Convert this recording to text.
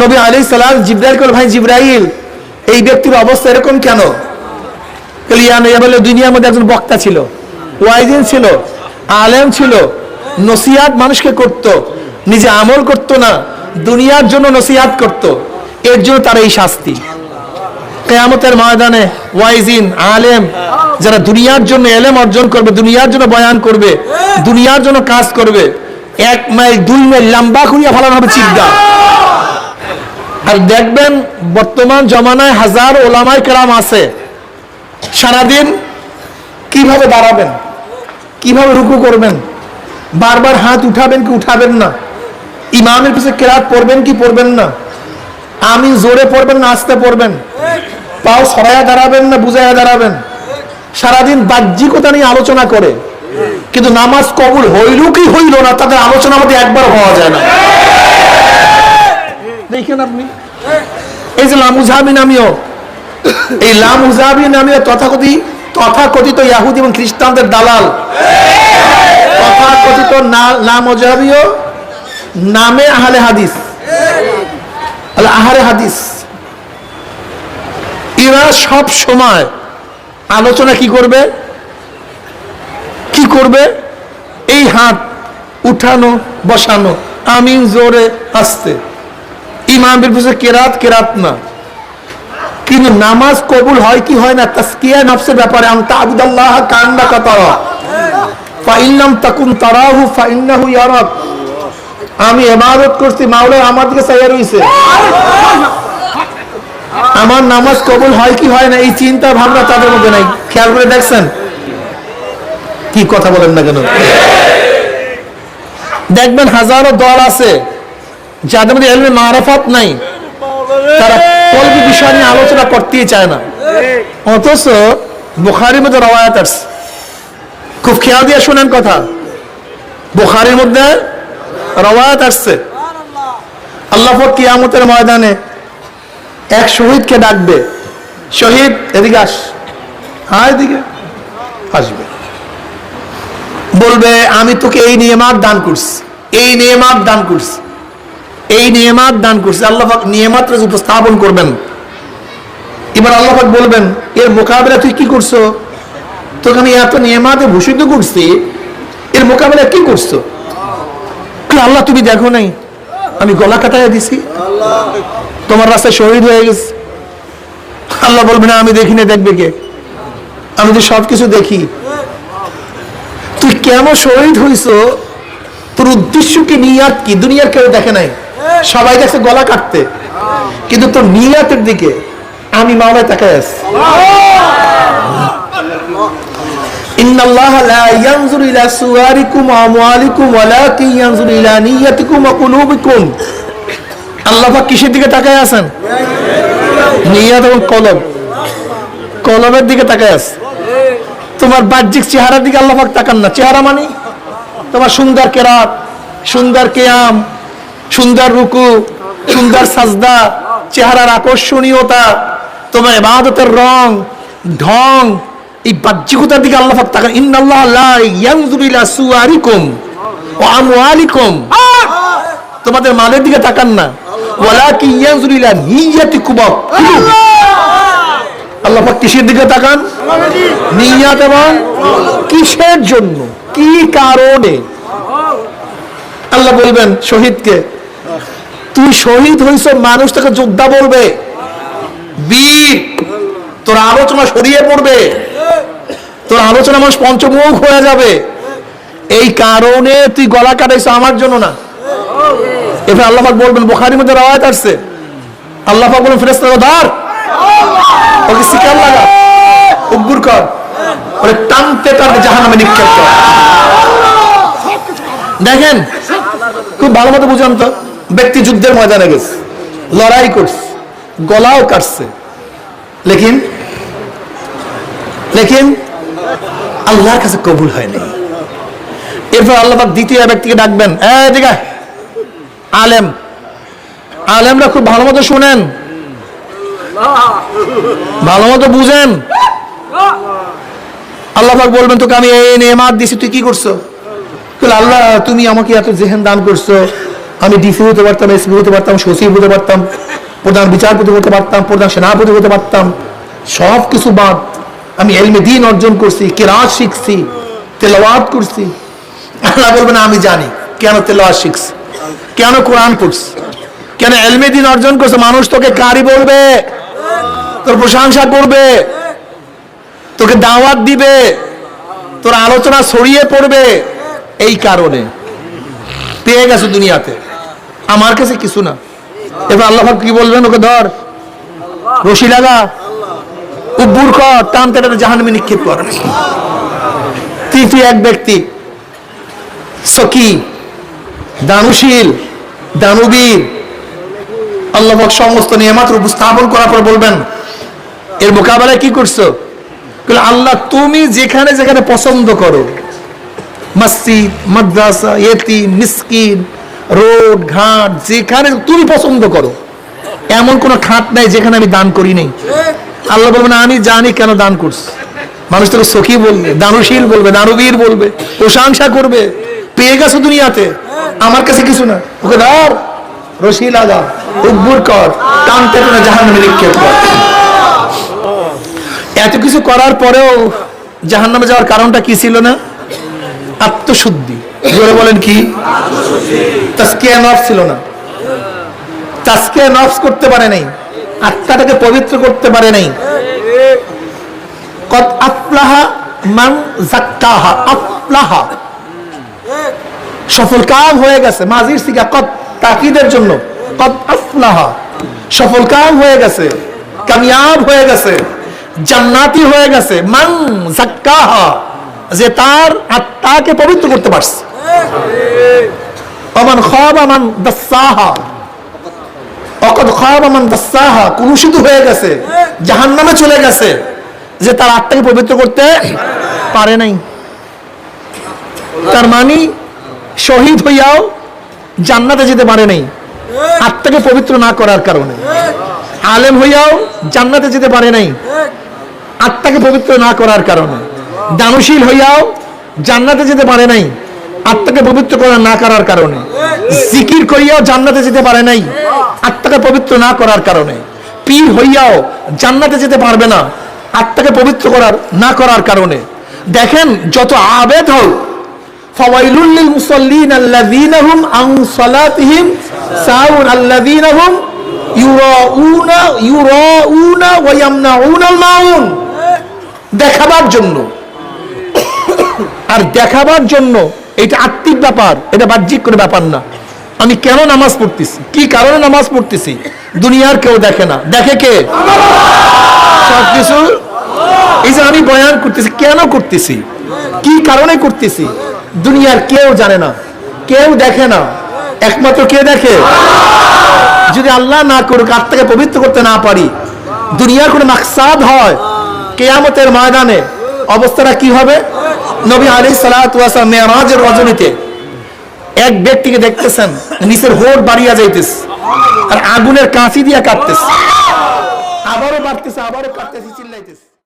নবী আলী সালাম জিব্রাইল করে ভাই জিব্রাইল, এই ব্যক্তির অবস্থা এরকম কেন? দুনিয়ার মধ্যে একজন বক্তা ছিল ওয়াইদিন ছিল, আলেম ছিল, নসিহাত মানুষকে করত, নিজে আমল করত না, দুনিয়ার জন্য নসিহাত করত, এর জন্য তার এই শাস্তি। কেয়ামতের ময়দানে ওয়াইজিন, আলেম, যারা দুনিয়ার জন্য এলেম অর্জন করবে, দুনিয়ার জন্য বয়ান করবে, দুনিয়ার জন্য কাজ করবে, এক মাইল, দুই মাইল লম্বা করিয়া ফেলানো হবে চিন্তা আর দেখবেন বর্তমান জমানায় হাজার ওলামাই কেরাম আছে। সারাদিন কীভাবে দাঁড়াবেন? কীভাবে রুকু করবেন? বারবার হাত উঠাবেন কি উঠাবেন না? ইমামের পিছনে কেরাত পড়বেন কি পড়বেন না? আমি জোরে পড়বেন না, আস্তে পড়বেন? পাও সরাইয়া দাঁড়াবেন না, বুঝাইয়া দাঁড়াবেন? সারাদিন বাহ্যিকতা নিয়ে আলোচনা করে। কিন্তু নামাজ কবুল হইল কি হইল না, তাদের আলোচনা মধ্যে একবার হওয়া যায় না। দেখেন আপনি। এই যে লামুজাহাবি নামীয়, এই লামুজাহাবি নামীয় তথাকথিত তথাকথিত ইয়াহুদি এবং খ্রিস্টানদের দালাল। তথাকথিত লামুজাহাবিও নামে আহলে হাদিস। আহারে হাদিস। এরা সব সময় আলোচনা কি করবে? কি করবে? এই হাত উঠানো, বসানো আমি জোরে আসতে। ইমামের পিছনে কেরাত কেরাত না। কিন্তু নামাজ কবুল হয় কি হয় না? তাসকিয়া নফসের ব্যাপারে আনতা আবুদাল্লাহ কান্না কাতারা। ফাইন্নাম তাকুন তারাহু, ফাইন্নাহু ইয়ারাক। আমি ইবাদত করছি মাওলা আমার দিকে চাইয়া রইছে। আমার নামাজ কবুল হয় কি হয় না, এই চিন্তা ভাবনা তাদের মধ্যে নাই। খেয়াল করে দেখছেন? কি কথা বলেন না কেন? দেখবেন হাজারো দল আছে। যাদের মধ্যে এলমে মারাফত নাই, তারা কলবি বিষয় নিয়ে আলোচনা করতেই চায় না। অথচ বুখারির মধ্যে রওয়ায়াত আসছে খুব খেয়াল দিয়ে শোনেন কথা। বুখারির মধ্যে রওয়ায়াত আসছে। আল্লাহ কিয়ামতের ময়দানে এক শহীদকে ডাকবে। শহীদ, এদিকে আস। হ্যাঁ এদিকে। আসবে। বলবে, আমি তোকে এই নিয়মাত দান করছি। এই নিয়মাত দান করছি। এই নিয়মাত দান করছি। আল্লাহ পাক নিয়মাত উপস্থাপন করবেন। এবার আল্লাহাক বলবেন, এর মোকাবেলা তুই কি করছ? তোকে আমি এত নিয়মাতে ভূষিত করছি, এর মোকাবেলা কি করছ? আল্লাহ, তুমি দেখো নাই, আমি গলা কাটাইয়া দিছি। তোমার রাস্তায় শহীদ হয়ে গেছে। আল্লাহ বলবে, না, আমি দেখি না দেখবে কে? আমি তো সব কিছু দেখি, তুই কেন শহীদ হইছ? তোর উদ্দেশ্য কি নিয়াত কি? দুনিয়ার কেউ দেখে নাই। সবাই দেখছে গলা কাটতে কিন্তু তোর নিয়াতের দিকে আমি মাওলায় তাকায় আছি إن الله لا ينظر إلى صوركم وأموالكم ولكن ينظر إلى نيتكم وقلوبكم আল্লাহ পাক কিসের দিকে তাকায় আছেন নিয়াত এবং কলব কলবের দিকে তাকায় আছে তোমার বাহ্যিক চেহারার দিকে আল্লাহ পাক তাকান না চেহারা মানে তোমার সুন্দর কেরাত সুন্দর কেয়াম সুন্দর রুকু, সুন্দর সাজদা, চেহারার আকর্ষণীয়তা, তোমার ইবাদতের রং, ঢং, এই বাহ্যিকতার দিকে আল্লাহ তাকান, ইন্নাল্লাহ লা ইয়ানজুরু ইলা সুওয়ারিকুম ওয়া আমওয়ালিকুম। তোমাদের মালের দিকে তাকান না। ওয়ালাকিন ইয়ানজুরু ইলা নিয়াতিকুম আল্লাহ পাক কিসের দিকে তাকান? নিয়াত এবং কিসের জন্য? কি কারণে? আল্লাহ বলবেন, শহীদকে তুই শহীদ হইছ, মানুষ তোকে যোদ্ধা বলবে। বীর, তোর আলোচনা সরিয়ে পড়বে। তোর আলোচনা মানুষ পঞ্চমুখ হয়ে যাবে। এই কারণে তুই গলা কাটাইছ আমার জন্য না। এবার আল্লাহ পাক বলবেন, বোখারির মধ্যে রাওয়াত আসছে। আল্লাহ পাক বলবেন ফেরেস্তা ধর। ওকে শিকার লাগা। উগ্গুর কর। ওরে টানতে টানতে জাহান্নামে নিক্ষেপ কর। দেখেন, খুব ভালো মতো বুঝান তো। ব্যক্তি যুদ্ধের ময়দানে গেছে, লড়াই করছে, গলাও কাটছে। লেকিন লেকিন, আল্লাহর কাছে কবুল হয়নি এরপর আল্লাহ দ্বিতীয় ব্যক্তিকে ডাকবেন আলেম, আলেমরা খুব ভালো মতো শুনেন, ভালো মতো বুঝেন। আল্লাহ বলবেন, তোকে আমি এই নেমাত দিছি, তুই কি করছ? আল্লাহ, তুমি আমাকে এত জেহেন দান করছ আমি ডিসি হতে পারতাম এসপি হতে পারতাম, সচিব হতে পারতাম, প্রধান বিচারপতি হতে পারতাম, প্রধান সেনাপতি হতে পারতাম, সব কিছু বাদ। আমি এলমে দিন অর্জন করছি, কেরাত শিখছি, তেলাওয়াত করছি। আল্লাহ বলবে না আমি জানি, কেন তেলাওয়াত শিখছি? কেন কোরআন পড়ছি? কেন এলমে দিন অর্জন করছে? মানুষ তোকে কারি বলবে, তোর প্রশংসা করবে, তোকে দাওয়াত দিবে, তোর আলোচনা ছড়িয়ে পড়বে, এই কারণে। পেয়ে গেছে দুনিয়াতে। আমার কাছে কিছু না। এবার আল্লাহ কি বলবেন? ওকে ধর। রশি লাগা। উব্বুর কর, টান টেনে জাহান্নামে নিক্ষেপ কর। তৃতীয় এক ব্যক্তি। সকি, দানুশীল, দানুবীর। আল্লাহ সমস্ত নিয়ামাত উপস্থাপন করার পর বলবেন, এর মোকাবেলায় কি করছ? আল্লাহ, তুমি যেখানে যেখানে পছন্দ করো। মসজিদ, মাদ্রাসা এতি মিসকিন রোড, ঘাট, যেখানে তুমি পছন্দ করো। এমন কোনো খাত নাই যেখানে আমি দান করি নাই। আল্লাহ বলবে না আমি জানি কেন দান করছি। মানুষ তোকে সখী বলবে, দানুশীল বলবে, দানবীর বলবে, প্রশংসা করবে। পেয়ে গেছো দুনিয়াতে, আমার কাছে কিছু না। ওকে ধর রশি লাগা উব্বুর কর, টানতে টানে জাহান্নামে নিক্ষেপ এত কিছু করার পরেও জাহান্নামে যাওয়ার কারণটা কি ছিল না? আত্মশুদ্ধি। জোরে বলেন কি? তাস্কিয়া নফস ছিল না। তাস্কিয়া নফস করতে পারে নাই, আত্মাটাকে পবিত্র করতে পারে নাই। কত আফলাহা মান জাক্কাহা আফলাহা। সফল কাম হয়ে গেছে মাজির সিগা কত তাকিদের জন্য কত আফলাহা। সফল কাম হয়ে গেছে, কামিয়াব হয়ে গেছে, জান্নাতি হয়ে গেছে, মান জাক্কাহা যে তার আত্মাকে পবিত্র করতে পারছে। অমান খাবা মান দাসাহা অকদ খাবা মান দাসাহা কুলুষিত হয়ে গেছে, জাহান্নামে চলে গেছে, যে তার আত্মাকে পবিত্র করতে পারে নাই। তার মানে শহীদ হইয়াও জান্নাতে যেতে পারে নাই, আত্মাকে পবিত্র না করার কারণে। আলেম হইয়াও জান্নাতে যেতে পারে নাই, আত্মাকে পবিত্র না করার কারণে। দানশীল হইয়াও জান্নাতে যেতে পারে নাই আত্মাকে পবিত্র করা না করার কারণে। জিকির করিয়াও জান্নাতে যেতে পারে নাই। আত্মাকে পবিত্র না করার কারণে। পীর হইয়াও জান্নাতে যেতে পারবে না। আত্মাকে পবিত্র করার, না করার কারণে। দেখেন, যত আবেদ হোক ফাওয়াইলুল লিল মুসাল্লিন আল্লাযীনা হুম আন সালাতিহিম, সাউন আল্লাযীনা হুম ইউরাউনা ইউরাউনা ওয়া ইয়ামনাউনাল মাউন। দেখাবার জন্য। আর দেখাবার জন্য এটা আত্মিক ব্যাপার, এটা বাহ্যিক কোনো ব্যাপার না। আমি কেন নামাজ পড়তেছি? কি কারণে নামাজ পড়তেছি? দুনিয়ার কেউ দেখে না। দেখে কে? সবকিছু এই যে আমি বয়ান করতেছি, কেন করতেছি? কি কারণে করতেছি? দুনিয়ার কেউ জানে না। কেউ দেখে না। একমাত্র কে দেখে? যদি আল্লাহ না করুক আত্মাকে পবিত্র করতে না পারি, দুনিয়ার কোনো মাকসাদ হয়? কেয়ামতের ময়দানে অবস্থাটা কি হবে? নবী আলী সালাম মেয়ারাজের রজনীতে এক ব্যক্তিকে দেখতেছেন, নিচের হোট বাড়িয়া যাইতেছে, আর আগুনের কাঁচি দিয়া কাটতেছে আবারও বাড়তেছে, আবারও কাটতেছে